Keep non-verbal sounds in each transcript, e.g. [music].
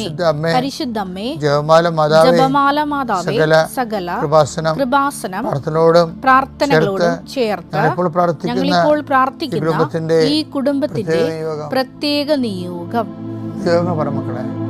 പരിശുദ്ധ അമ്മേ പരിശുദ്ധമ്മേ ജപമാല മാതാവേ ജപമാല മാതാവേ സകല സകല കൃപാസനം കൃപാസനം പ്രാർത്ഥനയോടും പ്രാർത്ഥനകളോടും ചേർത്ത് ഞങ്ങളിപ്പോൾ പ്രാർത്ഥിക്കുന്ന ഈ കുടുംബത്തിന്റെ പ്രത്യേക നിയോഗം. പ്രത്യേക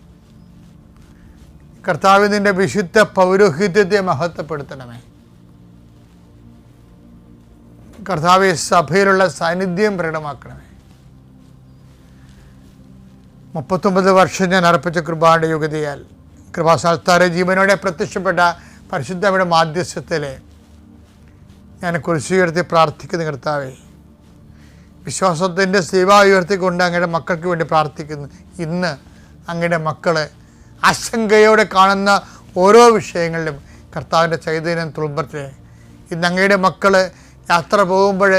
കർത്താവിന്റെ വിശുദ്ധ പൗരോഹിത്യത്തെ മഹത്വപ്പെടുത്തണമേ. കർത്താവ് സഭയിലുള്ള സാന്നിധ്യം പ്രകടമാക്കണമേ. മുപ്പത്തൊമ്പത് വർഷം ഞാൻ അർപ്പിച്ച കൃപാന്റെ യോഗ്യതയാൽ കൃപാസാൽത്താര ജീവനോടെ പ്രത്യക്ഷപ്പെട്ട പരിശുദ്ധയുടെ മാധ്യസ്ഥത്തിലെ ഞാൻ കുരിശുയർത്തി പ്രാർത്ഥിക്കുന്ന കർത്താവേ. വിശ്വാസത്തിന്റെ സേവ ഉയർത്തിക്കൊണ്ട് അങ്ങയുടെ മക്കൾക്ക് വേണ്ടി പ്രാർത്ഥിക്കുന്നു. ഇന്ന് അങ്ങയുടെ മക്കൾ ആശങ്കയോടെ കാണുന്ന ഓരോ വിഷയങ്ങളിലും കർത്താവിന്റെ ചൈതന്യം തുളുമ്പത്തിലെ ഇന്ന് അങ്ങയുടെ മക്കൾ യാത്ര പോകുമ്പോൾ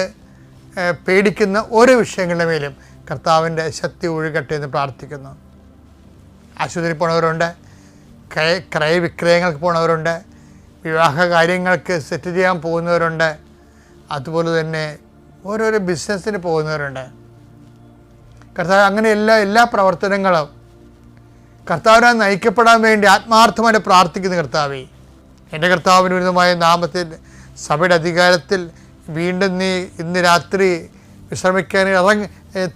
പേടിക്കുന്ന ഓരോ വിഷയങ്ങളുടെ മേലും കർത്താവിന്റെ ശക്തി ഒഴുകട്ടെ എന്ന് പ്രാർത്ഥിക്കുന്നു. ആശുപത്രി പോണവരുണ്ട് ക്രയ ക്രയവിക്രയങ്ങൾക്ക് പോണവരുണ്ട് വിവാഹ കാര്യങ്ങൾക്ക് സെറ്റ് ചെയ്യാൻ പോകുന്നവരുണ്ട് അതുപോലെ തന്നെ ഓരോരോ ബിസിനസ്സിന് പോകുന്നവരുണ്ട്. കർത്താവ് അങ്ങനെ എല്ലാ എല്ലാ പ്രവർത്തനങ്ങളും കർത്താവിനാൽ നയിക്കപ്പെടാൻ വേണ്ടി ആത്മാർത്ഥമായിട്ട് പ്രാർത്ഥിക്കുന്ന കർത്താവേ എന്റെ കർത്താവിന് വിരുദ്ധമായ നാമത്തിൽ സഭയുടെ അധികാരത്തിൽ വീണ്ടും നീ ഇന്ന് രാത്രി വിശ്രമിക്കാൻ ഇറങ്ങി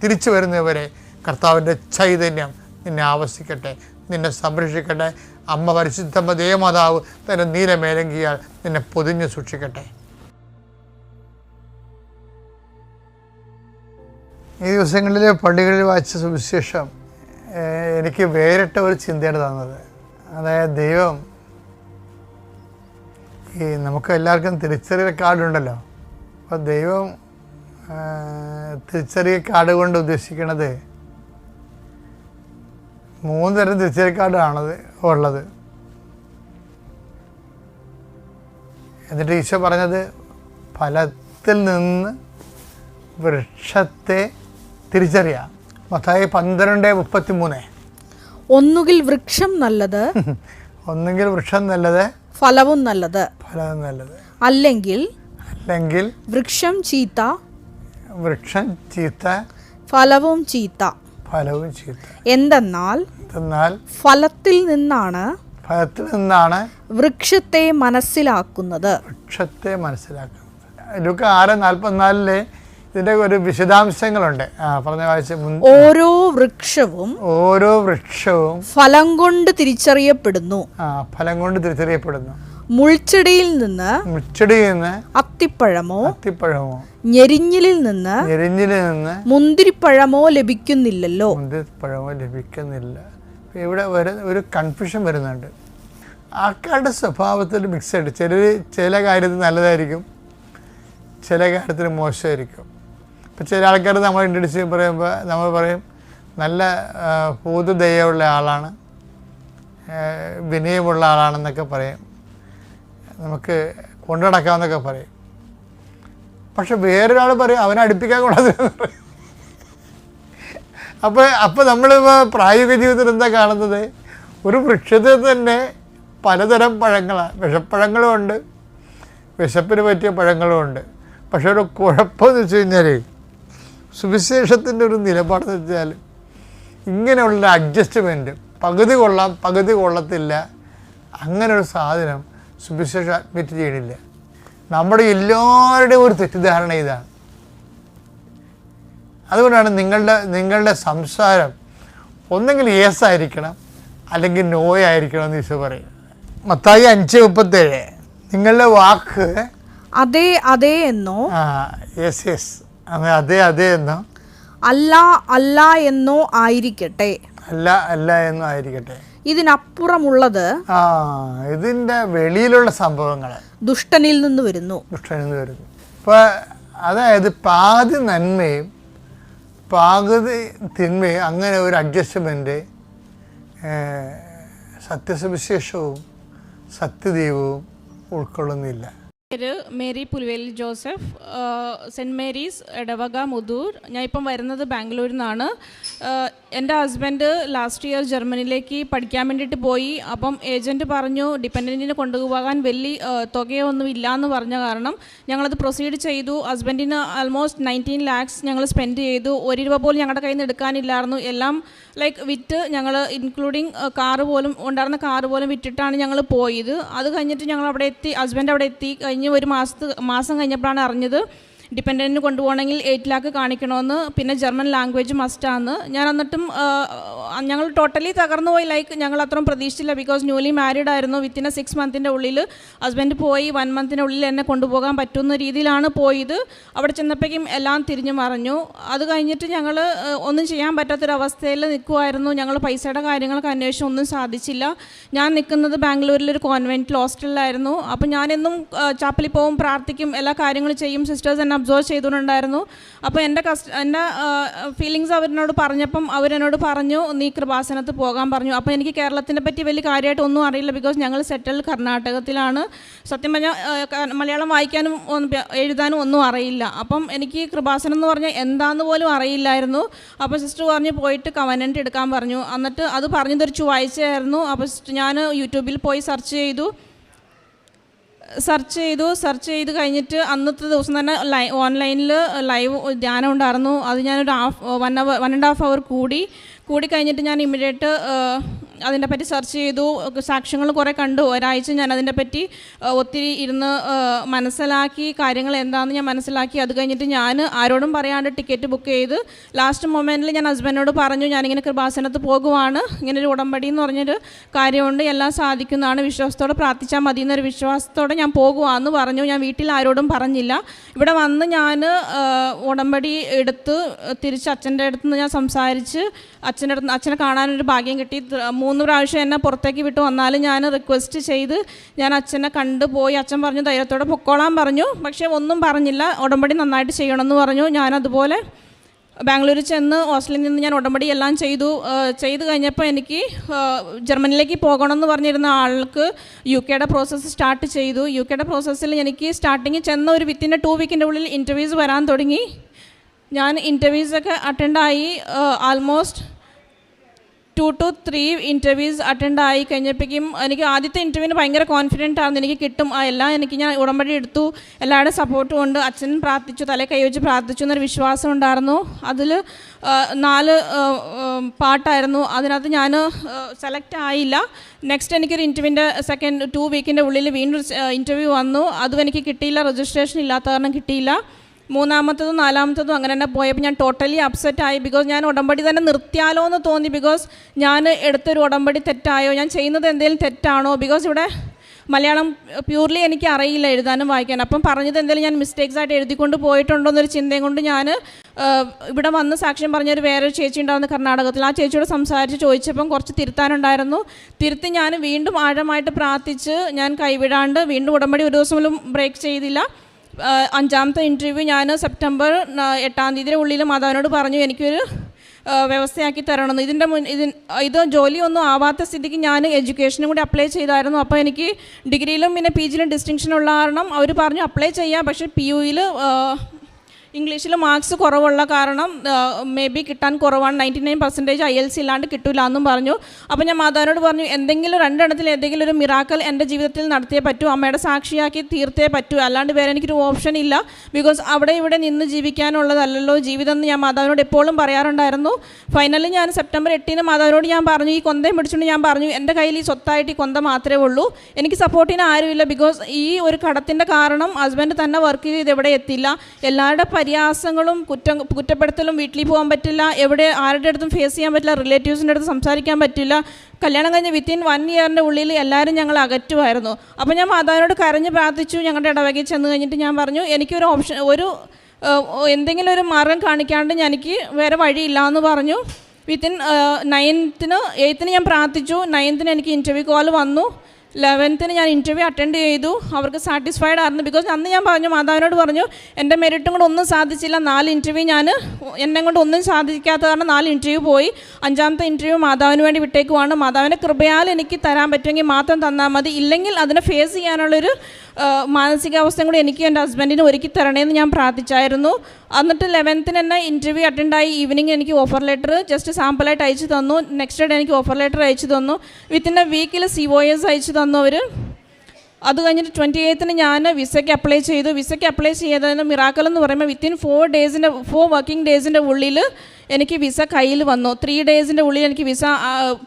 തിരിച്ചു വരുന്നവരെ കർത്താവിന്റെ ചൈതന്യം നിന്നെ ആവശ്യിക്കട്ടെ നിന്നെ സംരക്ഷിക്കട്ടെ. അമ്മ പരിശുദ്ധമ്മ ദേവമാതാവ് തന്റെ നീലമേലങ്കിയാൽ നിന്നെ പൊതിഞ്ഞു സൂക്ഷിക്കട്ടെ. ഈ ദിവസങ്ങളിൽ പള്ളികളിൽ വായിച്ച സുവിശേഷം എനിക്ക് വേറിട്ട ഒരു ചിന്തയാണ് തന്നത്. അതായത് ദൈവം ഈ നമുക്ക് എല്ലാവർക്കും തിരിച്ചറിയൽ കാർഡുണ്ടല്ലോ അപ്പോൾ ദൈവം തിരിച്ചറിയ കാർഡ് കൊണ്ട് ഉദ്ദേശിക്കുന്നത് മൂന്ന് തരം തിരിച്ചറിയൽ കാർഡാണത് ഉള്ളത്. എന്നിട്ട് ഈശോ പറഞ്ഞത് ഫലത്തിൽ നിന്ന് വൃക്ഷത്തെ തിരിച്ചറിയാം. മത്തായി പന്ത്രണ്ട് മുപ്പത്തി മൂന്ന് ഒന്നുകിൽ വൃക്ഷം നല്ലത് [laughs] ഒന്നുകിൽ വൃക്ഷം നല്ലത് ഫലവും നല്ലത്. ഫലവും നല്ലത്. അല്ലെങ്കിൽ അല്ലെങ്കിൽ വൃക്ഷം ചീത്ത വൃക്ഷം ചീത്ത ഫലവും ചീത്ത. ഫലവും ചീത്ത. എന്തെന്നാൽ എന്നാൽ ഫലത്തിൽ നിന്നാണ് ഫലത്തിൽ നിന്നാണ് വൃക്ഷത്തെ മനസ്സിലാക്കുന്നത്. വൃക്ഷത്തെ മനസ്സിലാക്കുന്നത്. ലുക്ക ആറ് നാൽപ്പത്തിനാലിൽ ഇതിന്റെ ഒരു വിശദാംശങ്ങളുണ്ട്. പറഞ്ഞ വായിച്ച ഓരോ വൃക്ഷവും ഓരോ വൃക്ഷവും ഫലം കൊണ്ട് തിരിച്ചറിയപ്പെടുന്നു. ഫലം കൊണ്ട് തിരിച്ചറിയപ്പെടുന്നു. മുൾച്ചെടിയിൽ നിന്ന് മുൾച്ചെടിയിൽ നിന്ന് അത്തിപ്പഴമോ അത്തിപ്പഴമോ ഞെരിഞ്ഞിലിൽ നിന്ന് ഞെരിഞ്ഞിലിൽ നിന്ന് മുന്തിരിപ്പഴമോ ലഭിക്കുന്നില്ലല്ലോ. മുന്തിരിപ്പഴമോ ലഭിക്കുന്നില്ല. ഇവിടെ ഒരു കൺഫ്യൂഷൻ വരുന്നുണ്ട്. ആൾക്കാരുടെ സ്വഭാവത്തിൽ മിക്സഡ് ചിലർ ചില കാര്യത്തിൽ നല്ലതായിരിക്കും ചില കാര്യത്തിൽ മോശമായിരിക്കും. ഇപ്പം ചില ആൾക്കാർ നമ്മൾ ഇൻട്രഡ്യൂസ് പറയുമ്പോൾ നമ്മൾ പറയും നല്ല പൊതുദയുള്ള ആളാണ് വിനയമുള്ള ആളാണെന്നൊക്കെ പറയും. നമുക്ക് കൊണ്ടു നടക്കാമെന്നൊക്കെ പറയും. പക്ഷെ വേറൊരാൾ പറയും അവനെ അടുപ്പിക്കാൻ കൂടാതെ അപ്പോൾ അപ്പോൾ നമ്മൾ പ്രായോഗിക ജീവിതത്തിൽ എന്താ കാണുന്നത്? ഒരു വൃക്ഷത്തിൽ തന്നെ പലതരം പഴങ്ങളാണ് വിഷപ്പഴങ്ങളും ഉണ്ട്. വിശപ്പിന് പറ്റിയ പഴങ്ങളും ഉണ്ട്. പക്ഷെ ഒരു കുഴപ്പമെന്ന് വെച്ച് കഴിഞ്ഞാൽ സുവിശേഷത്തിന്റെ ഒരു നിലപാടെന്ന് വെച്ചാൽ ഇങ്ങനെയുള്ള അഡ്ജസ്റ്റ്മെന്റ് പകുതി കൊള്ളാം പകുതി കൊള്ളത്തില്ല. അങ്ങനെ ഒരു സാധനം സുവിശേഷം അഡ്മിറ്റ് ചെയ്യണില്ല. നമ്മുടെ എല്ലാവരുടെയും ഒരു തെറ്റിദ്ധാരണ ഇതാണ്. അതുകൊണ്ടാണ് നിങ്ങളുടെ നിങ്ങളുടെ സംസാരം ഒന്നെങ്കിൽ യേസ് ആയിരിക്കണം അല്ലെങ്കിൽ നോ ആയിരിക്കണം എന്ന് ഈശോ പറയും മത്തായി അഞ്ച് മുപ്പത്തേഴ്. നിങ്ങളുടെ വാക്ക് അതെ അതെ എന്നോ? ആ യെസ് യെസ് അതെ അതെ എന്നോ? അല്ല അല്ല എന്നോ ആയിരിക്കട്ടെ. അല്ല അല്ല എന്നോ ആയിരിക്കട്ടെ. ഇതിനപ്പുറമുള്ളത് ഇതിന്റെ വെളിയിലുള്ള സംഭവങ്ങൾ. ദുഷ്ടനിൽ നിന്ന് വരുന്നു. ദുഷ്ടനിൽ നിന്ന് വരുന്നു. ഇപ്പോൾ അതായത് പാതി നന്മയും പാകുതി തിന്മയും അങ്ങനെ ഒരു അഡ്ജസ്റ്റ്മെന്റ് സത്യസുവിശേഷവും സത്യദൈവവും ഉൾക്കൊള്ളുന്നില്ല. പേര് Mary Pulveli Joseph saint Mary's Edavaka Muthoor ഞാൻ ഇപ്പം വരുന്നത് ബാംഗ്ലൂരിൽ നിന്നാണ്. എന്റെ ഹസ്ബൻഡ് ലാസ്റ്റ് ഇയർ ജർമ്മനിയിലേക്ക് പഠിക്കാൻ വേണ്ടിയിട്ട് പോയി. അപ്പം ഏജന്റ് പറഞ്ഞു ഡിപ്പെൻഡന്റിനെ കൊണ്ടുപോകാൻ വലിയ തുകയൊന്നും ഇല്ല എന്ന് പറഞ്ഞ കാരണം ഞങ്ങളത് പ്രൊസീഡ് ചെയ്തു. ഹസ്ബൻഡിന് ആൾമോസ്റ്റ് നയന്റീൻ ലാക്സ് ഞങ്ങൾ സ്പെൻഡ് ചെയ്തു. ഒരു രൂപ പോലും ഞങ്ങളുടെ കയ്യിൽ നിന്ന് എടുക്കാനില്ലായിരുന്നു. എല്ലാം ലൈക്ക് വിറ്റ് ഞങ്ങൾ ഇൻക്ലൂഡിങ് കാറ് പോലും ഉണ്ടായിരുന്ന കാറ് പോലും വിറ്റിട്ടാണ് ഞങ്ങൾ പോയത്. അത് കഴിഞ്ഞിട്ട് ഞങ്ങൾ അവിടെ എത്തി ഹസ്ബൻഡ് അവിടെ എത്തി. കഴിഞ്ഞ് ഒരു മാസത്ത് മാസം കഴിഞ്ഞപ്പോഴാണ് അറിഞ്ഞത് ഡിപ്പെൻഡന്റിന് കൊണ്ടുപോകണമെങ്കിൽ എയ്റ്റ് ലാക്ക് കാണിക്കണമെന്ന് പിന്നെ ജർമ്മൻ ലാംഗ്വേജ് മസ്റ്റാന്ന് ഞാൻ എന്നിട്ടും ഞങ്ങൾ ടോട്ടലി തകർന്നു പോയി. ലൈക്ക് ഞങ്ങൾ അത്രയും പ്രതീക്ഷിച്ചില്ല. ബിക്കോസ് ന്യൂലി മാരീഡ് ആയിരുന്നു. വിത്തിൻ എ സിക്സ് മന്തിന്റെ ഉള്ളിൽ ഹസ്ബൻഡ് പോയി. വൺ ഉള്ളിൽ എന്നെ കൊണ്ടുപോകാൻ പറ്റുന്ന രീതിയിലാണ് പോയത്. അവിടെ ചെന്നപ്പോഴേക്കും എല്ലാം തിരിഞ്ഞു മറിഞ്ഞു. അത് കഴിഞ്ഞിട്ട് ഞങ്ങൾ ഒന്നും ചെയ്യാൻ പറ്റാത്തൊരവസ്ഥയിൽ നിൽക്കുമായിരുന്നു ഞങ്ങൾ പൈസയുടെ കാര്യങ്ങളൊക്കെ അന്വേഷിച്ച് ഒന്നും സാധിച്ചില്ല. ഞാൻ നിൽക്കുന്നത് ബാംഗ്ലൂരിലൊരു കോൺവെന്റിൽ ഹോസ്റ്റലിലായിരുന്നു അപ്പോൾ ഞാനെന്നും ചാപ്പലിൽ പോവും പ്രാർത്ഥിക്കും എല്ലാ കാര്യങ്ങളും ചെയ്യും സിസ്റ്റേഴ്സ് എന്നെ അബ്സോർവ് ചെയ്തുകൊണ്ടുണ്ടായിരുന്നു. അപ്പോൾ എന്റെ കസ്റ്റ എന്റെ ഫീലിങ്സ് അവരിനോട് പറഞ്ഞപ്പം അവരെന്നോട് പറഞ്ഞു നീ കൃപാസനത്ത് പോകാൻ പറഞ്ഞു. അപ്പോൾ എനിക്ക് കേരളത്തിനെ പറ്റി വലിയ കാര്യമായിട്ട് ഒന്നും അറിയില്ല ബിക്കോസ് ഞങ്ങൾ സെറ്റിൽ കർണാടകത്തിലാണ്. സത്യം പറഞ്ഞാൽ മലയാളം വായിക്കാനും എഴുതാനും ഒന്നും അറിയില്ല. അപ്പം എനിക്ക് കൃപാസനം എന്ന് പറഞ്ഞാൽ എന്താന്ന് പോലും അറിയില്ലായിരുന്നു. അപ്പോൾ സിസ്റ്റർ പറഞ്ഞു പോയിട്ട് കവനന്റ് എടുക്കാൻ പറഞ്ഞു. എന്നിട്ട് അത് പറഞ്ഞതൊരു ചൊവ്വാഴ്ചയായിരുന്നു. അപ്പോൾ സിസ്റ്റർ ഞാൻ യൂട്യൂബിൽ പോയി സെർച്ച് ചെയ്തു. സെർച്ച് ചെയ്തു സെർച്ച് ചെയ്ത് കഴിഞ്ഞിട്ട് അന്നത്തെ ദിവസം തന്നെ ലൈ ഓൺലൈനിൽ ലൈവ് ധ്യാനം ഉണ്ടായിരുന്നു അത് ഞാനൊരു half one hour one and half hour കൂടി കൂടി കഴിഞ്ഞിട്ട് ഞാൻ ഇമ്മീഡിയറ്റ് അതിനെ പറ്റി സെർച്ച് ചെയ്തു സാക്ഷ്യങ്ങൾ കുറേ കണ്ടു. ഒരാഴ്ച ഞാൻ അതിനെ പറ്റി ഒത്തിരി ഇരുന്ന് മനസ്സിലാക്കി കാര്യങ്ങൾ എന്താണെന്ന് ഞാൻ മനസ്സിലാക്കി. അത് കഴിഞ്ഞിട്ട് ഞാൻ ആരോടും പറയാണ്ട് ടിക്കറ്റ് ബുക്ക് ചെയ്ത് ലാസ്റ്റ് മൊമെന്റിൽ ഞാൻ ഹസ്ബൻഡിനോട് പറഞ്ഞു ഞാനിങ്ങനെ കൃപാസനത്ത് പോകുവാണ്. ഇങ്ങനെ ഒരു ഉടമ്പടി എന്ന് പറഞ്ഞൊരു കാര്യമുണ്ട്. എല്ലാം സാധിക്കുന്നതാണ് വിശ്വാസത്തോടെ പ്രാർത്ഥിച്ചാൽ മതി എന്നൊരു വിശ്വാസത്തോടെ ഞാൻ പോകുവാന്ന് പറഞ്ഞു. ഞാൻ വീട്ടിൽ ആരോടും പറഞ്ഞില്ല. ഇവിടെ വന്ന് ഞാൻ ഉടമ്പടി എടുത്ത് തിരിച്ച് അച്ഛന്റെ അടുത്ത് നിന്ന് ഞാൻ സംസാരിച്ച് അച്ഛന്റെ അടുത്ത് അച്ഛനെ കാണാനൊരു ഭാഗ്യം കിട്ടി. മൂന്ന് പ്രാവശ്യം എന്നെ പുറത്തേക്ക് വിട്ട് വന്നാലും ഞാൻ റിക്വസ്റ്റ് ചെയ്ത് ഞാൻ അച്ഛനെ കണ്ടുപോയി അച്ഛൻ പറഞ്ഞു ധൈര്യത്തോടെ പൊക്കോളാൻ പറഞ്ഞു. പക്ഷേ ഒന്നും പറഞ്ഞില്ല. ഉടമ്പടി നന്നായിട്ട് ചെയ്യണമെന്ന് പറഞ്ഞു. ഞാനതുപോലെ ബാംഗ്ലൂരിൽ ചെന്ന് ഹോസ്റ്റലിൽ നിന്ന് ഞാൻ ഉടമ്പടി എല്ലാം ചെയ്തു. ചെയ്തു കഴിഞ്ഞപ്പോൾ എനിക്ക് ജർമ്മനിയിലേക്ക് പോകണമെന്ന് പറഞ്ഞിരുന്ന ആൾക്ക് യു കെയുടെ പ്രോസസ്സ് സ്റ്റാർട്ട് ചെയ്തു. യു കെയുടെ പ്രോസസ്സിൽ എനിക്ക് സ്റ്റാർട്ടിങ് ചെന്ന ഒരു വിത്തിന്റെ ടു വീക്കിന്റെ ഉള്ളിൽ ഇന്റർവ്യൂസ് വരാൻ തുടങ്ങി. ഞാൻ ഇന്റർവ്യൂസൊക്കെ അറ്റൻഡായി almost two two three interviews attend ആയി കഴിഞ്ഞപ്പോഴേക്കും എനിക്ക് ആദ്യത്തെ ഇന്റർവ്യൂവിന് ഭയങ്കര കോൺഫിഡന്റ് ആയിരുന്നു. എനിക്ക് കിട്ടും. ആ എല്ലാം എനിക്ക് ഞാൻ ഉടമ്പടി എടുത്തു. എല്ലാവരുടെ സപ്പോർട്ടും ഉണ്ട്. അച്ഛൻ പ്രാർത്ഥിച്ചു തല കൈവച്ച് പ്രാർത്ഥിച്ചു എന്നൊരു വിശ്വാസം ഉണ്ടായിരുന്നു. അതിൽ നാല് പാട്ടായിരുന്നു. അതിനകത്ത് ഞാൻ സെലക്ട് ആയില്ല. നെക്സ്റ്റ് എനിക്കൊരു ഇന്റർവ്യൂവിന്റെ സെക്കൻഡ് ടു വീക്കിന്റെ ഉള്ളിൽ വീണ്ടും ഇന്റർവ്യൂ വന്നു. അതും എനിക്ക് കിട്ടിയില്ല. രജിസ്ട്രേഷൻ ഇല്ലാത്ത കാരണം കിട്ടിയില്ല. മൂന്നാമത്തതും നാലാമത്തതും അങ്ങനെ തന്നെ പോയപ്പോൾ ഞാൻ ടോട്ടലി അപ്സെറ്റ് ആയി. ബിക്കോസ് ഞാൻ ഉടമ്പടി തന്നെ നിർത്തിയാലോ എന്ന് തോന്നി. ബിക്കോസ് ഞാൻ എടുത്തൊരു ഉടമ്പടി തെറ്റായോ? ഞാൻ ചെയ്യുന്നത് എന്തെങ്കിലും തെറ്റാണോ? ബിക്കോസ് ഇവിടെ മലയാളം പ്യൂർലി എനിക്ക് അറിയില്ല എഴുതാനും വായിക്കാനും. അപ്പം പറഞ്ഞത് എന്തെങ്കിലും ഞാൻ മിസ്റ്റേക്സ് ആയിട്ട് എഴുതിക്കൊണ്ട് പോയിട്ടുണ്ടോ എന്നൊരു ചിന്തയും കൊണ്ട് ഞാൻ ഇവിടെ വന്ന് സാക്ഷ്യം പറഞ്ഞൊരു വേറൊരു ചേച്ചി ഉണ്ടായിരുന്നു കർണാടകത്തിൽ. ആ ചേച്ചിയോട് സംസാരിച്ച് ചോദിച്ചപ്പം കുറച്ച് തിരുത്താനുണ്ടായിരുന്നു. തിരുത്തി ഞാൻ വീണ്ടും ആഴമായിട്ട് പ്രാർത്ഥിച്ച് ഞാൻ കൈവിടാണ്ട് വീണ്ടും ഉടമ്പടി ഒരു ദിവസം പോലും ബ്രേക്ക് ചെയ്തില്ല. അഞ്ചാമത്തെ ഇന്റർവ്യൂ ഞാൻ സെപ്റ്റംബർ എട്ടാം തീയതിയുടെ ഉള്ളിൽ മാതാവിനോട് പറഞ്ഞു എനിക്കൊരു വ്യവസ്ഥയാക്കി തരണമെന്ന്. ഇതിന്റെ മുൻ ഇതിൻ ഇത് ജോലിയൊന്നും ആവാത്ത സ്ഥിതിക്ക് ഞാൻ എഡ്യൂക്കേഷനും കൂടി അപ്ലൈ ചെയ്തായിരുന്നു. അപ്പോൾ എനിക്ക് ഡിഗ്രിയിലും പിന്നെ പി ജിയിലും ഡിസ്റ്റിങ്ഷൻ ഉള്ള കാരണം അവർ പറഞ്ഞു അപ്ലൈ ചെയ്യാം. പക്ഷേ പി യുയിൽ ഇംഗ്ലീഷിൽ മാർക്സ് കുറവുള്ള കാരണം മേ ബി കിട്ടാൻ കുറവാണ്. Ninety nine percentage I L C ഇല്ലാണ്ട് കിട്ടില്ല എന്നും പറഞ്ഞു. അപ്പോൾ ഞാൻ മാതാവിനോട് പറഞ്ഞു എന്തെങ്കിലും രണ്ടെണ്ണത്തിൽ എന്തെങ്കിലും ഒരു മിറാക്കൽ എന്റെ ജീവിതത്തിൽ നടത്തിയേ പറ്റൂ അമ്മയുടെ സാക്ഷിയാക്കി തീർത്തേ പറ്റൂ. അല്ലാണ്ട് വേറെ എനിക്കൊരു ഓപ്ഷൻ ഇല്ല. ബിക്കോസ് അവിടെ ഇവിടെ നിന്ന് ജീവിക്കാനുള്ളതല്ലല്ലോ ജീവിതം എന്ന് ഞാൻ മാതാവിനോട് എപ്പോഴും പറയാറുണ്ടായിരുന്നു. ഫൈനലി ഞാൻ സെപ്റ്റംബർ എട്ടിന് മാതാവിനോട് ഞാൻ പറഞ്ഞു ഈ കൊന്തയും പിടിച്ചുകൊണ്ട് ഞാൻ പറഞ്ഞു എന്റെ കയ്യിൽ ഈ സ്വത്തായിട്ട് ഈ കൊന്ത മാത്രമേ ഉള്ളൂ. എനിക്ക് സപ്പോർട്ടിന് ആരുമില്ല. ബിക്കോസ് ഈ ഒരു കടത്തിന്റെ കാരണം ഹസ്ബൻഡ് തന്നെ വർക്ക് ചെയ്ത് ഇവിടെ എത്തില്ല. എല്ലാവരുടെ പരിഹാസങ്ങളും കുറ്റം കുറ്റപ്പെടുത്തലും വീട്ടിൽ പോകാൻ പറ്റില്ല എവിടെ ആരുടെ അടുത്തും ഫേസ് ചെയ്യാൻ പറ്റില്ല റിലേറ്റീവ്സിന്റെ അടുത്ത് സംസാരിക്കാൻ പറ്റില്ല. കല്യാണം കഴിഞ്ഞ് വിത്തിൻ വൺ ഇയറിന്റെ ഉള്ളിൽ എല്ലാവരും ഞങ്ങൾ അകറ്റുമായിരുന്നു. അപ്പോൾ ഞാൻ മാതാവിനോട് കരഞ്ഞ് പ്രാർത്ഥിച്ചു ഞങ്ങളുടെ ഇടവകയിൽ ചെന്ന് കഴിഞ്ഞിട്ട് ഞാൻ പറഞ്ഞു എനിക്കൊരു ഓപ്ഷൻ ഒരു എന്തെങ്കിലും ഒരു മാർഗം കാണിക്കാണ്ട് എനിക്ക് വേറെ വഴിയില്ല എന്ന് പറഞ്ഞു വിത്തിൻ നയൻത്തിന് എയ്ത്തിന് ഞാൻ പ്രാർത്ഥിച്ചു. നയൻത്തിന് എനിക്ക് ഇന്റർവ്യൂ കോൾ വന്നു. ലെവൻത്തിന് ഞാൻ ഇന്റർവ്യൂ അറ്റൻഡ് ചെയ്തു. അവർക്ക് സാറ്റിസ്ഫൈഡ് ആയിരുന്നു. ബിക്കോസ് അന്ന് ഞാൻ പറഞ്ഞു മാതാവിനോട് പറഞ്ഞു എന്റെ മെറിറ്റും കൊണ്ട് ഒന്നും സാധിച്ചില്ല. നാല് ഇന്റർവ്യൂ ഞാൻ എന്നെ കൊണ്ട് ഒന്നും സാധിക്കാത്ത കാരണം നാല് ഇന്റർവ്യൂ പോയി. അഞ്ചാമത്തെ ഇന്റർവ്യൂ മാതാവിന് വേണ്ടി വിട്ടേക്കുവാണ്. മാതാവിന്റെ കൃപയാൽ എനിക്ക് തരാൻ പറ്റുമെങ്കിൽ മാത്രം തന്നാൽ മതി. ഇല്ലെങ്കിൽ അതിനെ ഫേസ് ചെയ്യാനുള്ളൊരു മാനസികാവസ്ഥയും കൂടി എനിക്കും എന്റെ ഹസ്ബൻഡിന് ഒരുക്കി തരണേന്ന് ഞാൻ പ്രാർത്ഥിച്ചായിരുന്നു. എന്നിട്ട് ലെവൻത്തിന് തന്നെ ഇന്റർവ്യൂ അറ്റൻഡായി ഈവനിങ് എനിക്ക് ഓഫർ ലെറ്റർ ജസ്റ്റ് സാമ്പിളായിട്ട് അയച്ചു തന്നു. നെക്സ്റ്റ് ഡേ എനിക്ക് ഓഫർ ലെറ്റർ അയച്ചു തന്നു. വിത്തിൻ എ വീക്കിൽ സി ഒ എസ് അയച്ചു തന്നു അവർ അത് കഴിഞ്ഞിട്ട് ട്വന്റി എയ്ത്തിന് ഞാൻ വിസയ്ക്ക് അപ്ലൈ ചെയ്തു വിസയ്ക്ക് അപ്ലൈ ചെയ്തതിന് മിറാക്കൽ എന്ന് പറയുമ്പോൾ വിത്തിൻ ഫോർ ഡേയ്സിന്റെ ഫോർ വർക്കിംഗ് ഡേയ്സിന്റെ ഉള്ളിൽ എനിക്ക് വിസ കയ്യിൽ വന്നു. ത്രീ ഡേയ്സിന്റെ ഉള്ളിൽ എനിക്ക് വിസ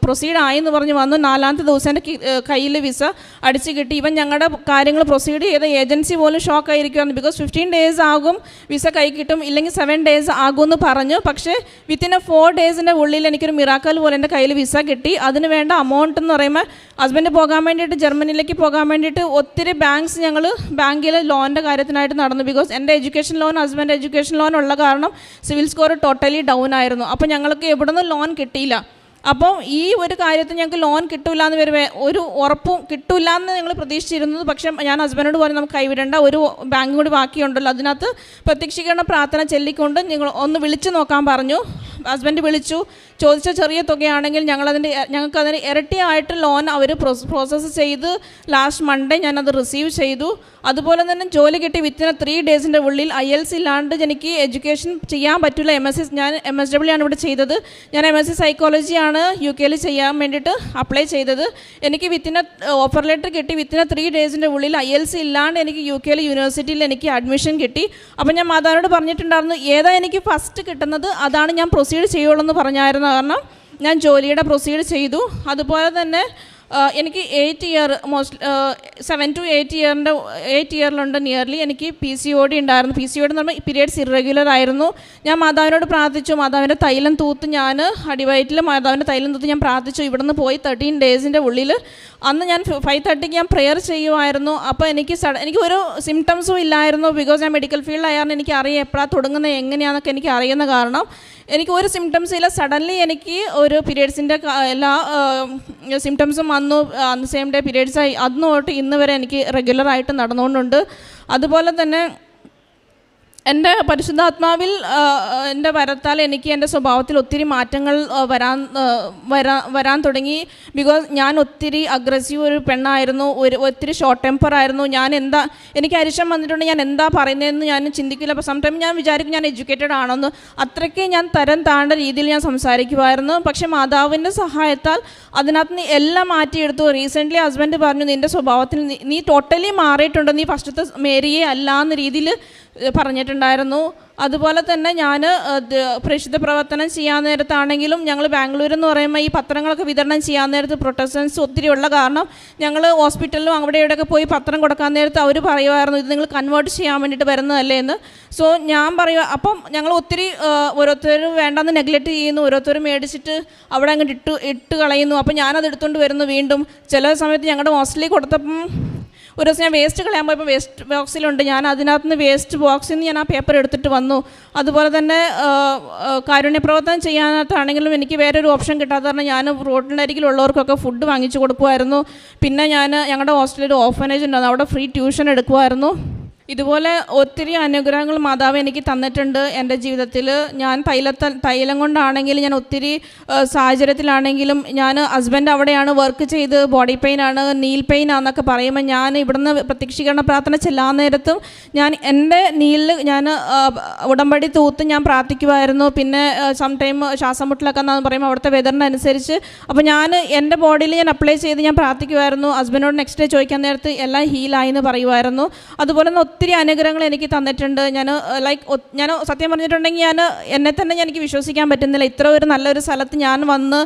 പ്രൊസീഡ് ആയെന്ന് പറഞ്ഞ് വന്നു. നാലാമത്തെ ദിവസം എന്റെ കയ്യിൽ വിസ അടിച്ച് കിട്ടി. ഇവൻ ഞങ്ങളുടെ കാര്യങ്ങൾ പ്രൊസീഡ് ചെയ്ത ഏജൻസി പോലും ഷോക്ക് ആയിരിക്കുമായിരുന്നു ബിക്കോസ് ഫിഫ്റ്റീൻ ഡേയ്സ് ആകും വിസ കൈ കിട്ടും. ഇല്ലെങ്കിൽ സെവൻ ഡേയ്സ് ആകും എന്ന് പറഞ്ഞു. പക്ഷേ വിത്തിൻ എ ഫോർ ഡേയ്സിന്റെ ഉള്ളിൽ എനിക്കൊരു മിറാക്കൽ പോലെ എന്റെ കയ്യിൽ വിസ കിട്ടി. അതിന് വേണ്ട അമൗണ്ട് എന്ന് പറയുമ്പോൾ ഹസ്ബൻഡ് പോകാൻ വേണ്ടിയിട്ട് ജർമ്മനിയിലേക്ക് പോകാൻ വേണ്ടിയിട്ട് ഒത്തിരി ബാങ്ക്സ് ഞങ്ങൾ ബാങ്കിൽ ലോണിന്റെ കാര്യത്തിനായിട്ട് നടന്നു. ബിക്കോസ് എന്റെ education loan husband education loan ഉള്ള കാരണം സിവിൽ സ്കോർ ടോട്ടലി ഡൗൺ ആയിരുന്നു. അപ്പോൾ ഞങ്ങൾക്ക് എവിടെ നിന്നും ലോൺ കിട്ടിയില്ല. അപ്പോൾ ഈ ഒരു കാര്യത്തിൽ ഞങ്ങൾക്ക് ലോൺ കിട്ടില്ല എന്ന് വരുമ്പോൾ ഒരു ഉറപ്പും കിട്ടില്ല എന്ന് ഞങ്ങൾ പ്രതീക്ഷിച്ചിരുന്നത്. പക്ഷേ ഞാൻ ഹസ്ബൻഡോട് പറഞ്ഞു നമുക്ക് കൈവിടേണ്ട ഒരു ബാങ്ക് കൂടി ബാക്കിയുണ്ടല്ലോ. അതിനകത്ത് പ്രത്യക്ഷീകരണ പ്രാർത്ഥന ചെല്ലിക്കൊണ്ട് നിങ്ങൾ ഒന്ന് വിളിച്ചു നോക്കാൻ പറഞ്ഞു. ഹസ്ബൻഡ് വിളിച്ചു ചോദിച്ച ചെറിയ തുകയാണെങ്കിൽ ഞങ്ങളതിന്റെ ഞങ്ങൾക്ക് അതിന് ഇരട്ടിയായിട്ട് ലോൺ അവർ പ്രോസസ്സ് ചെയ്ത് ലാസ്റ്റ് മൺഡേ ഞാനത് റിസീവ് ചെയ്തു. അതുപോലെ തന്നെ ജോലി കിട്ടി വിത്തിൻ ത്രീ ഡേയ്സിന്റെ ഉള്ളിൽ ഐ എൽ സി ഇല്ലാണ്ട് എനിക്ക് എഡ്യൂക്കേഷൻ ചെയ്യാൻ പറ്റില്ല. എം എസ് സി ഞാൻ എം എസ് ഡബ്ല്യു ആണ് ഇവിടെ ചെയ്തത്. ഞാൻ എം എസ് സി സൈക്കോളജിയാണ് ആണ് യു കെയിൽ ചെയ്യാൻ വേണ്ടിയിട്ട് അപ്ലൈ ചെയ്തത്. എനിക്ക് വിത്തിന് ഓഫർ ലെറ്റർ കിട്ടി. വിത്തിന് ത്രീ ഡേയ്സിന്റെ ഉള്ളിൽ ഐ എൽ സി ഇല്ലാണ്ട് എനിക്ക് യു കെയിൽ യൂണിവേഴ്സിറ്റിയിൽ എനിക്ക് അഡ്മിഷൻ കിട്ടി. അപ്പോൾ ഞാൻ മാതാവിനോട് പറഞ്ഞിട്ടുണ്ടായിരുന്നു ഏതാ എനിക്ക് ഫസ്റ്റ് കിട്ടുന്നത് അതാണ് ഞാൻ പ്രൊസീഡ് ചെയ്യുള്ളൂ എന്ന് പറഞ്ഞായിരുന്നു. കാരണം ഞാൻ ജോലിയുടെ പ്രൊസീഡ് ചെയ്തു. അതുപോലെ തന്നെ എനിക്ക് eight year most seven two eight ഇയറിന്റെ eight ഇയറിലുണ്ട് നിയർലി എനിക്ക് പി സി ഒ ഡി ഉണ്ടായിരുന്നു. പി സി ഒ ഡി എന്ന് പറയുമ്പോൾ പീരിയഡ്സ് ഇറഗുലർ ആയിരുന്നു. ഞാൻ മാതാവിനോട് പ്രാർത്ഥിച്ചു. മാതാവിന്റെ തൈലം തൂത്ത് ഞാൻ അടിവയറ്റിൽ മാതാവിന്റെ തൈലം തൂത്ത് ഞാൻ പ്രാർത്ഥിച്ചു. ഇവിടുന്ന് പോയി തേർട്ടീൻ ഡേയ്സിന്റെ ഉള്ളിൽ അന്ന് ഞാൻ ഫൈവ് തേർട്ടിക്ക് ഞാൻ പ്രെയർ ചെയ്യുമായിരുന്നു അപ്പോൾ എനിക്ക് സഡ എനിക്ക് ഒരു സിംറ്റംസും ഇല്ലായിരുന്നു. ബിക്കോസ് ഞാൻ മെഡിക്കൽ ഫീൽഡ് ഫീൽഡിലായിരുന്നു എനിക്ക് അറിയാം എപ്പോഴാണ് തുടങ്ങുന്നത് എങ്ങനെയാണെന്നൊക്കെ എനിക്ക് അറിയുന്ന കാരണം എനിക്ക് ഒരു സിംറ്റംസ് ഇല്ല. സഡൻലി എനിക്ക് ഒരു പീരിയഡ്സിന്റെ എല്ലാ സിംറ്റംസും വന്നു അന്ന് സെയിം ഡേ പീരിയഡ്സ് അന്ന് തൊട്ട് ഇന്ന് വരെ എനിക്ക് റെഗുലറായിട്ട് നടന്നുകൊണ്ടുണ്ട്. അതുപോലെ തന്നെ എന്റെ പരിശുദ്ധാത്മാവിൽ എന്റെ വരത്താൽ എനിക്ക് എന്റെ സ്വഭാവത്തിൽ ഒത്തിരി മാറ്റങ്ങൾ വരാൻ വരാ വരാൻ തുടങ്ങി. ബിക്കോസ് ഞാൻ ഒത്തിരി അഗ്രസീവ് ഒരു പെണ്ണായിരുന്നു ഒരു ഒത്തിരി ഷോർട്ട് ടെമ്പർ ആയിരുന്നു. ഞാൻ എന്താ എനിക്ക് അരിശം വന്നിട്ടുണ്ട് ഞാൻ എന്താ പറയുന്നതെന്ന് ഞാൻ ചിന്തിക്കില്ല. അപ്പോൾ സംടൈം ഞാൻ വിചാരിക്കും ഞാൻ എഡ്യൂക്കേറ്റഡ് ആണെന്ന്. അത്രയ്ക്ക് ഞാൻ തരം താണ്ട രീതിയിൽ ഞാൻ സംസാരിക്കുമായിരുന്നു. പക്ഷെ മാതാവിന്റെ സഹായത്താൽ അതിനകത്ത് നീ എല്ലാം മാറ്റിയെടുത്തു. റീസെന്റ്ലി ഹസ്ബൻഡ് പറഞ്ഞു നിന്റെ സ്വഭാവത്തിൽ നീ ടോട്ടലി മാറിയിട്ടുണ്ട്. നീ ഫസ്റ്റത്തെ മേരിയെ അല്ല എന്ന രീതിയിൽ പറഞ്ഞിട്ടുണ്ടായിരുന്നു. അതുപോലെ തന്നെ ഞാൻ പ്രസിദ്ധ പ്രവർത്തനം ചെയ്യാൻ നേരത്താണെങ്കിലും ഞങ്ങൾ ബാംഗ്ലൂർ എന്ന് പറയുമ്പോൾ ഈ പത്രങ്ങളൊക്കെ വിതരണം ചെയ്യാൻ നേരത്ത് പ്രൊട്ടസ്റ്റൻസ് ഒത്തിരി ഉള്ള കാരണം ഞങ്ങൾ ഹോസ്പിറ്റലിലും അവിടെ ഇവിടെയൊക്കെ പോയി പത്രം കൊടുക്കാൻ നേരത്ത് അവർ പറയുമായിരുന്നു ഇത് നിങ്ങൾ കൺവേർട്ട് ചെയ്യാൻ വേണ്ടിയിട്ട് വരുന്നതല്ലേ എന്ന്. സോ ഞാൻ പറയുക അപ്പം ഞങ്ങൾ ഒത്തിരി ഓരോരുത്തരും വേണ്ടെന്ന് നെഗ്ലക്റ്റ് ചെയ്യുന്നു ഓരോരുത്തരും മേടിച്ചിട്ട് അവിടെ അങ്ങോട്ട് ഇട്ട് ഇട്ട് കളയുന്നു. അപ്പം ഞാനത് എടുത്തുകൊണ്ട് വരുന്നു വീണ്ടും. ചില സമയത്ത് ഞങ്ങളുടെ ഹോസ്റ്റലിൽ കൊടുത്തപ്പം ഒരു ദിവസം ഞാൻ വേസ്റ്റ് കളയാൻ പോയപ്പോൾ വേസ്റ്റ് ബോക്സിലുണ്ട് ഞാൻ അതിനകത്ത് നിന്ന് വേസ്റ്റ് ബോക്സിൽ നിന്ന് ഞാൻ ആ പേപ്പർ എടുത്തിട്ട് വന്നു. അതുപോലെ തന്നെ കാരുണ്യപ്രവർത്തനം ചെയ്യാനകത്താണെങ്കിലും എനിക്ക് വേറൊരു ഓപ്ഷൻ കിട്ടാത്ത കാരണം ഞാൻ റോഡിന്റെ അരികിലുള്ളവർക്കൊക്കെ ഫുഡ് വാങ്ങിച്ചു കൊടുക്കുമായിരുന്നു. പിന്നെ ഞാൻ ഞങ്ങളുടെ ഹോസ്റ്റലിൽ ഒരു ഓഫനേജ് ഉണ്ടായിരുന്നു. അവിടെ ഫ്രീ ട്യൂഷൻ എടുക്കുമായിരുന്നു. ഇതുപോലെ ഒത്തിരി അനുഗ്രഹങ്ങൾ മാതാവ് എനിക്ക് തന്നിട്ടുണ്ട് എന്റെ ജീവിതത്തിൽ. ഞാൻ തൈലത്ത തൈലം കൊണ്ടാണെങ്കിലും ഞാൻ ഒത്തിരി സാഹചര്യത്തിലാണെങ്കിലും ഞാൻ ഹസ്ബൻഡ് അവിടെയാണ് വർക്ക് ചെയ്ത് ബോഡി പെയിൻ ആണ് നീൽ പെയിൻ ആണെന്നൊക്കെ പറയുമ്പോൾ ഞാൻ ഇവിടുന്ന് പ്രത്യക്ഷീകരണ പ്രാർത്ഥന ചെല്ലാൻ നേരത്തും ഞാൻ എന്റെ നീലിൽ ഞാൻ ഉടമ്പടി തൂത്ത് ഞാൻ പ്രാർത്ഥിക്കുമായിരുന്നു പിന്നെ സം ടൈം ശ്വാസം മുട്ടലൊക്കെ എന്നാന്ന് പറയുമ്പോൾ അവിടുത്തെ വെതറിനനുസരിച്ച് അപ്പോൾ ഞാൻ എന്റെ ബോഡിയിൽ ഞാൻ അപ്ലൈ ചെയ്ത് ഞാൻ പ്രാർത്ഥിക്കുമായിരുന്നു ഹസ്ബൻഡോട് നെക്സ്റ്റ് ഡേ ചോദിക്കാൻ നേരത്ത് എല്ലാം ഹീലായി എന്ന് പറയുമായിരുന്നു അതുപോലെ ഒത്തിരി അനുഗ്രഹങ്ങൾ എനിക്ക് തന്നിട്ടുണ്ട്. ഞാൻ ലൈക്ക് ഞാൻ സത്യം പറഞ്ഞിട്ടുണ്ടെങ്കിൽ ഞാൻ എന്നെ തന്നെ എനിക്ക് വിശ്വസിക്കാൻ പറ്റുന്നില്ല. ഇത്ര ഒരു നല്ലൊരു സ്ഥലത്ത് ഞാൻ വന്ന്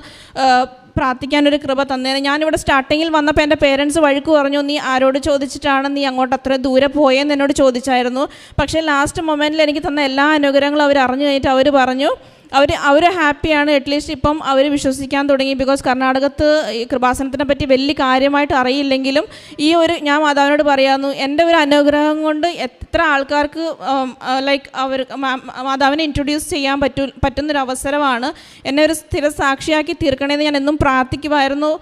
പ്രാർത്ഥിക്കാനൊരു കൃപ തന്നേനെ. ഞാനിവിടെ സ്റ്റാർട്ടിങ്ങിൽ വന്നപ്പോൾ എന്റെ പേരൻസ് വഴുക്ക് പറഞ്ഞു നീ ആരോട് ചോദിച്ചിട്ടാണ് നീ അങ്ങോട്ട് അത്ര ദൂരെ പോയെന്ന് എന്നോട് ചോദിച്ചായിരുന്നു. പക്ഷേ ലാസ്റ്റ് മൊമെന്റിൽ എനിക്ക് തന്ന എല്ലാ അനുഗ്രഹങ്ങളും അവർ അറിഞ്ഞു കഴിഞ്ഞിട്ട് അവർ പറഞ്ഞു അവർ അവർ ഹാപ്പിയാണ്. അറ്റ്ലീസ്റ്റ് ഇപ്പം അവർ വിശ്വസിക്കാൻ തുടങ്ങി. ബിക്കോസ് കർണാടകത്ത് ഈ കൃപാസനത്തിനെ പറ്റി വലിയ കാര്യമായിട്ട് അറിയില്ലെങ്കിലും ഈ ഒരു ഞാൻ മാതാവിനോട് പറയാമെന്നു എന്റെ ഒരു അനുഗ്രഹം കൊണ്ട് എത്ര ആൾക്കാർക്ക് ലൈക്ക് അവർ മാതാവിനെ ഇൻട്രൊഡ്യൂസ് ചെയ്യാൻ പറ്റൂ പറ്റുന്നൊരു അവസരമാണ്. എന്നെ ഒരു സ്ഥിര സാക്ഷിയാക്കി തീർക്കണമെന്ന് ഞാൻ എന്നും പ്രാർത്ഥിക്കുമായിരുന്നു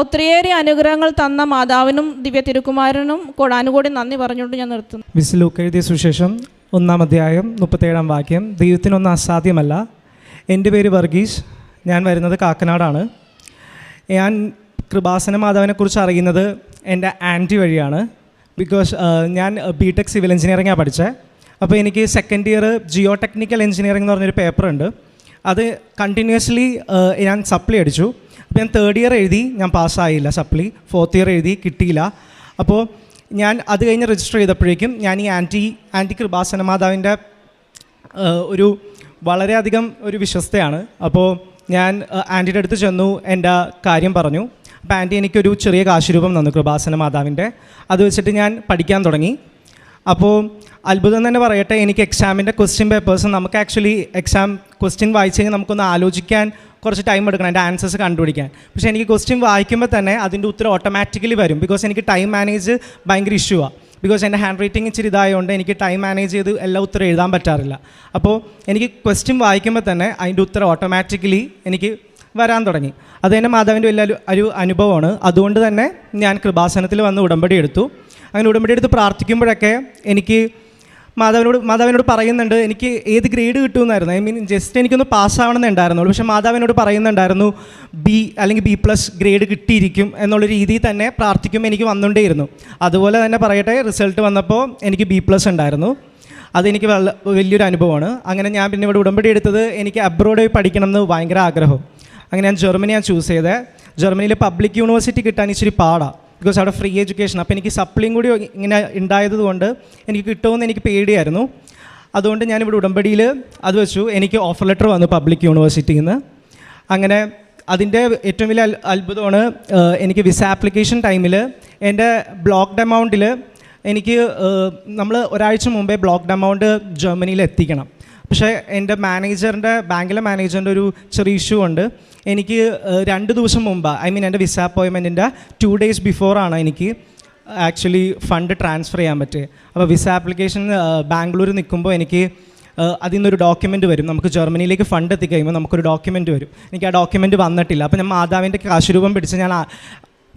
ഒത്തിരിയേറെ അനുഗ്രഹങ്ങൾ തന്ന മാതാവിനും ദിവ്യ തിരുക്കുമാരനും കോടാനുകൂടി നന്ദി പറഞ്ഞുകൊണ്ട് ഞാൻ നിർത്തുന്നു. വിസിലൂക്ക് എഴുതിയ സുശേഷം ഒന്നാം അധ്യായം മുപ്പത്തേഴാം വാക്യം. ദൈവത്തിനൊന്നും അസാധ്യമല്ല. എന്റെ പേര് വർഗീസ്. ഞാൻ വരുന്നത് കാക്കനാടാണ്. ഞാൻ കൃപാസന മാധവനെക്കുറിച്ച് അറിയുന്നത് എന്റെ ആന്റി വഴിയാണ്. ബിക്കോസ് ഞാൻ ബി ടെക് സിവിൽ എഞ്ചിനീയറിംഗാണ് പഠിച്ചത് അപ്പോൾ എനിക്ക് second year Jio technical engineering എന്ന് പറഞ്ഞൊരു പേപ്പറുണ്ട് അത് കണ്ടിന്യൂസ്ലി ഞാൻ സപ്ലി അടിച്ചു. അപ്പോൾ ഞാൻ തേർഡ് ഇയർ എഴുതി ഞാൻ പാസ്സായില്ല സപ്ലി ഫോർത്ത് ഇയർ എഴുതി കിട്ടിയില്ല. അപ്പോൾ ഞാൻ അത് കഴിഞ്ഞ് രജിസ്റ്റർ ചെയ്തപ്പോഴേക്കും ഞാൻ ഈ ആന്റി ആന്റി കൃപാസന മാതാവിന്റെ ഒരു വളരെയധികം ഒരു വിശ്വസ്തയാണ്. അപ്പോൾ ഞാൻ ആന്റിയുടെ അടുത്ത് ചെന്നു എന്റെ കാര്യം പറഞ്ഞു. അപ്പോൾ ആന്റി എനിക്കൊരു ചെറിയ കാശുരൂപം തന്നു കൃപാസന മാതാവിന്റെ. അത് വെച്ചിട്ട് ഞാൻ പഠിക്കാൻ തുടങ്ങി. അപ്പോൾ അത്ഭുതം തന്നെ പറയട്ടെ എനിക്ക് എക്സാമിന്റെ ക്വസ്റ്റ്യൻ പേപ്പേഴ്സ് നമുക്ക് ആക്ച്വലി എക്സാം ക്വസ്റ്റ്യൻ വായിച്ച് കഴിഞ്ഞാൽ നമുക്കൊന്ന് ആലോചിക്കാൻ കുറച്ച് ടൈം എടുക്കണം എന്റെ ആൻസേഴ്സ് കണ്ടുപിടിക്കാൻ. പക്ഷേ എനിക്ക് ക്വസ്റ്റ്യൻ വായിക്കുമ്പോൾ തന്നെ അതിന്റെ ഉത്തരം ഓട്ടോമാറ്റിക്കലി വരും. ബിക്കോസ് എനിക്ക് ടൈം മാനേജ് ഭയങ്കര ഇഷ്യൂ ആണ് ബിക്കോസ് എന്റെ ഹാൻഡ് റൈറ്റിംഗ് ഇച്ചിരി ഇതായതുകൊണ്ട് എനിക്ക് ടൈം മാനേജ് ചെയ്ത് എല്ലാ ഉത്തരം എഴുതാൻ പറ്റാറില്ല. അപ്പോൾ എനിക്ക് ക്വസ്റ്റ്യൻ വായിക്കുമ്പോൾ തന്നെ അതിന്റെ ഉത്തരം ഓട്ടോമാറ്റിക്കലി എനിക്ക് വരാൻ തുടങ്ങി. അത് തന്നെ മാധവന്റെ വലിയ ഒരു അനുഭവമാണ്. അതുകൊണ്ട് തന്നെ ഞാൻ കൃപാസനത്തിൽ വന്ന് ഉടമ്പടി എടുത്തു. അങ്ങനെ ഉടമ്പടി എടുത്ത് പ്രാർത്ഥിക്കുമ്പോഴൊക്കെ എനിക്ക് മാതാവിനോട് മാതാവിനോട് പറയുന്നുണ്ട് എനിക്ക് ഏത് ഗ്രേഡ് കിട്ടുമെന്നായിരുന്നു. ഐ മീൻ ജസ്റ്റ് എനിക്കൊന്ന് പാസ്സാവണമെന്നുണ്ടായിരുന്നുള്ളൂ പക്ഷേ മാതാവിനോട് പറയുന്നുണ്ടായിരുന്നു ബി അല്ലെങ്കിൽ ബി പ്ലസ് ഗ്രേഡ് കിട്ടിയിരിക്കും എന്നുള്ള രീതിയിൽ തന്നെ പ്രാർത്ഥിക്കുമ്പോൾ എനിക്ക് വന്നുകൊണ്ടേയിരുന്നു. അതുപോലെ തന്നെ പറയട്ടെ റിസൾട്ട് വന്നപ്പോൾ എനിക്ക് ബി പ്ലസ് ഉണ്ടായിരുന്നു. അതെനിക്ക് വലിയൊരു അനുഭവമാണ്. അങ്ങനെ ഞാൻ പിന്നെ ഇവിടെ ഉടമ്പടി എടുത്തത് എനിക്ക് അബ്രോഡ് പോയി പഠിക്കണം എന്ന് ഭയങ്കര ആഗ്രഹം. അങ്ങനെ ഞാൻ ജർമ്മനിയാണ് ചൂസ് ചെയ്തത്. ജർമ്മനിയിലെ പബ്ലിക് യൂണിവേഴ്സിറ്റി കിട്ടാൻ ഇച്ചിരി പാടാണ് ബിക്കോസ് അവിടെ ഫ്രീ എഡ്യൂക്കേഷൻ അപ്പോൾ എനിക്ക് സപ്ലിയും കൂടി ഇങ്ങനെ ഉണ്ടായത് കൊണ്ട് എനിക്ക് കിട്ടുമെന്ന് എനിക്ക് പേടിയായിരുന്നു. അതുകൊണ്ട് ഞാനിവിടെ ഉടമ്പടിയിൽ അത് വെച്ചു. എനിക്ക് ഓഫർ ലെറ്റർ വന്നു പബ്ലിക് യൂണിവേഴ്സിറ്റിയിൽ നിന്ന് അങ്ങനെ അതിന്റെ ഏറ്റവും വലിയ അത്ഭുതമാണ് എനിക്ക് വിസ ആപ്ലിക്കേഷൻ ടൈമിൽ എന്റെ ബ്ലോക്ക്ഡ് എമൗണ്ടിൽ എനിക്ക് നമ്മൾ ഒരാഴ്ച മുമ്പേ ബ്ലോക്ക്ഡ് എമൗണ്ട് ജർമ്മനിയിൽ എത്തിക്കണം. പക്ഷേ എന്റെ മാനേജറിന്റെ ബാങ്കിലെ മാനേജറിന്റെ ഒരു ചെറിയ ഇഷ്യൂ ഉണ്ട്. എനിക്ക് രണ്ട് ദിവസം മുമ്പ് ഐ മീൻ എന്റെ വിസ അപ്പോയിൻമെന്റിന്റെ ടു ഡേയ്സ് ബിഫോറാണ് എനിക്ക് ആക്ച്വലി ഫണ്ട് ട്രാൻസ്ഫർ ചെയ്യാൻ പറ്റുക അപ്പോൾ വിസ ആപ്ലിക്കേഷൻ ബാംഗ്ലൂർ നിൽക്കുമ്പോൾ എനിക്ക് അതിൽ നിന്നൊരു ഡോക്യുമെന്റ് വരും. നമുക്ക് ജർമ്മനിയിലേക്ക് ഫണ്ട് എത്തിക്കഴിയുമ്പോൾ നമുക്കൊരു ഡോക്യുമെന്റ് വരും. എനിക്ക് ആ ഡോക്യുമെന്റ് വന്നിട്ടില്ല. അപ്പോൾ ഞാൻ മാതാവിന്റെ കാശുരൂപം പിടിച്ച് ഞാൻ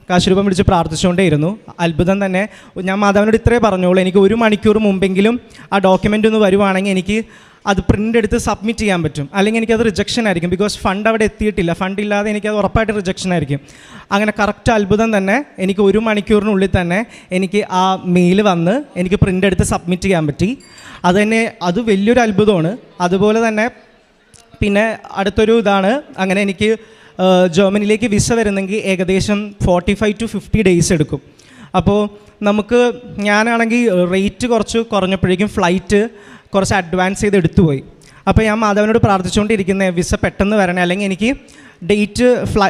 കാശുരൂപം പിടിച്ച് പ്രാർത്ഥിച്ചുകൊണ്ടേയിരുന്നു. അത്ഭുതം തന്നെ. ഞാൻ മാതാവിനോട് ഇത്രേ പറഞ്ഞോളൂ. എനിക്ക് ഒരു മണിക്കൂർ മുമ്പെങ്കിലും ആ ഡോക്യുമെന്റ് ഒന്ന് വരുവാണെങ്കിൽ എനിക്ക് അത് പ്രിന്റ് എടുത്ത് സബ്മിറ്റ് ചെയ്യാൻ പറ്റും. അല്ലെങ്കിൽ എനിക്കത് റിജക്ഷൻ ആയിരിക്കും. ബിക്കോസ് ഫണ്ട് അവിടെ എത്തിയിട്ടില്ല. ഫണ്ട് ഇല്ലാതെ എനിക്കത് ഉറപ്പായിട്ട് റിജക്ഷൻ ആയിരിക്കും. അങ്ങനെ കറക്റ്റ് അത്ഭുതം തന്നെ എനിക്ക് ഒരു മണിക്കൂറിനുള്ളിൽ തന്നെ എനിക്ക് ആ മെയിൽ വന്ന് എനിക്ക് പ്രിന്റ് എടുത്ത് സബ്മിറ്റ് ചെയ്യാൻ പറ്റി. അത് തന്നെ അത് വലിയൊരു അത്ഭുതമാണ്. അതുപോലെ തന്നെ പിന്നെ അടുത്തൊരു ഇതാണ്. അങ്ങനെ എനിക്ക് ജർമ്മനിയിലേക്ക് വിസ വരുന്നെങ്കിൽ ഏകദേശം forty five to fifty days എടുക്കും. അപ്പോൾ നമുക്ക് ഞാനാണെങ്കിൽ റേറ്റ് കുറച്ച് കുറഞ്ഞപ്പോഴേക്കും ഫ്ലൈറ്റ് കുറച്ച് അഡ്വാൻസ് ചെയ്ത് എടുത്തുപോയി അപ്പോൾ ഞാൻ മാധവനോട് പ്രാർത്ഥിച്ചുകൊണ്ടിരിക്കുന്നത് വിസ പെട്ടെന്ന് വരണേ. അല്ലെങ്കിൽ എനിക്ക് ഡേറ്റ് ഫ്ലൈ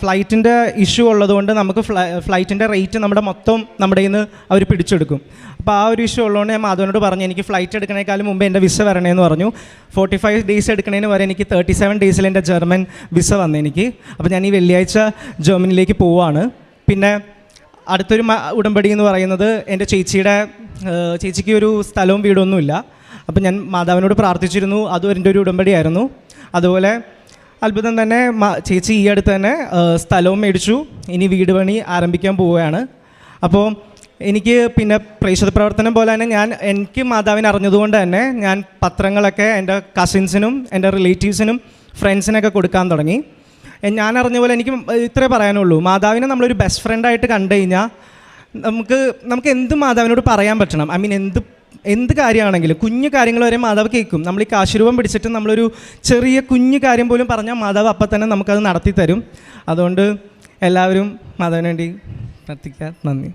ഫ്ലൈറ്റിന്റെ ഇഷ്യൂ ഉള്ളതുകൊണ്ട് നമുക്ക് ഫ്ലൈ ഫ്ലൈറ്റിന്റെ റേറ്റ് നമ്മുടെ മൊത്തം നമ്മുടെ നിന്ന് അവർ പിടിച്ചെടുക്കും. അപ്പോൾ ആ ഒരു ഇഷ്യൂ ഉള്ളതുകൊണ്ട് ഞാൻ മാധവനോട് പറഞ്ഞു എനിക്ക് ഫ്ലൈറ്റ് എടുക്കണേക്കാളും മുമ്പ് എന്റെ വിസ വരണേന്ന് പറഞ്ഞു. ഫോർട്ടി ഫൈവ് ഡേയ്സ് എടുക്കണേന് വരെ എനിക്ക് തേർട്ടി സെവൻ ഡേയ്സിൽ എന്റെ ജർമ്മൻ വിസ വന്നു എനിക്ക്. അപ്പോൾ ഞാൻ ഈ വെള്ളിയാഴ്ച ജർമ്മനിയിലേക്ക് പോവുകയാണ് പിന്നെ അടുത്തൊരു ഉടമ്പടി എന്ന് പറയുന്നത് എന്റെ ചേച്ചിയുടെ ചേച്ചിക്ക് ഒരു സ്ഥലവും വീടൊന്നുമില്ല അപ്പം ഞാൻ മാതാവിനോട് പ്രാർത്ഥിച്ചിരുന്നു. അതും എന്റെ ഒരു ഉടമ്പടിയായിരുന്നു. അതുപോലെ അത്ഭുതം തന്നെ ചേച്ചി ഈ അടുത്ത് തന്നെ സ്ഥലവും മേടിച്ചു. ഇനി വീട് പണി ആരംഭിക്കാൻ പോവുകയാണ്. അപ്പോൾ എനിക്ക് പിന്നെ പ്രേക്ഷിത പ്രവർത്തനം പോലെ തന്നെ ഞാൻ എനിക്ക് മാതാവിനെ അറിഞ്ഞതുകൊണ്ട് തന്നെ ഞാൻ പത്രങ്ങളൊക്കെ എന്റെ കസിൻസിനും എന്റെ റിലേറ്റീവ്സിനും ഫ്രണ്ട്സിനൊക്കെ കൊടുക്കാൻ തുടങ്ങി. ഞാൻ അറിഞ്ഞ പോലെ എനിക്ക് ഇത്രേ പറയാനുള്ളൂ. മാതാവിനെ നമ്മളൊരു ബെസ്റ്റ് ഫ്രണ്ടായിട്ട് കണ്ടു കഴിഞ്ഞാൽ നമുക്ക് നമുക്ക് എന്ത് മാതാവിനോട് പറയാൻ പറ്റണം? ഐ മീൻ എന്ത് എന്ത് കാര്യമാണെങ്കിലും കുഞ്ഞു കാര്യങ്ങൾ വരെ മാതാവ് കേൾക്കും. നമ്മൾ ഈ കാശുരൂപം പിടിച്ചിട്ട് നമ്മളൊരു ചെറിയ കുഞ്ഞു കാര്യം പോലും പറഞ്ഞാൽ മാതാവ് അപ്പം തന്നെ നമുക്കത് നടത്തി തരും അതുകൊണ്ട് എല്ലാവരും മാതാവിന് വേണ്ടി പ്രാർത്ഥിക്കുക. നന്ദി.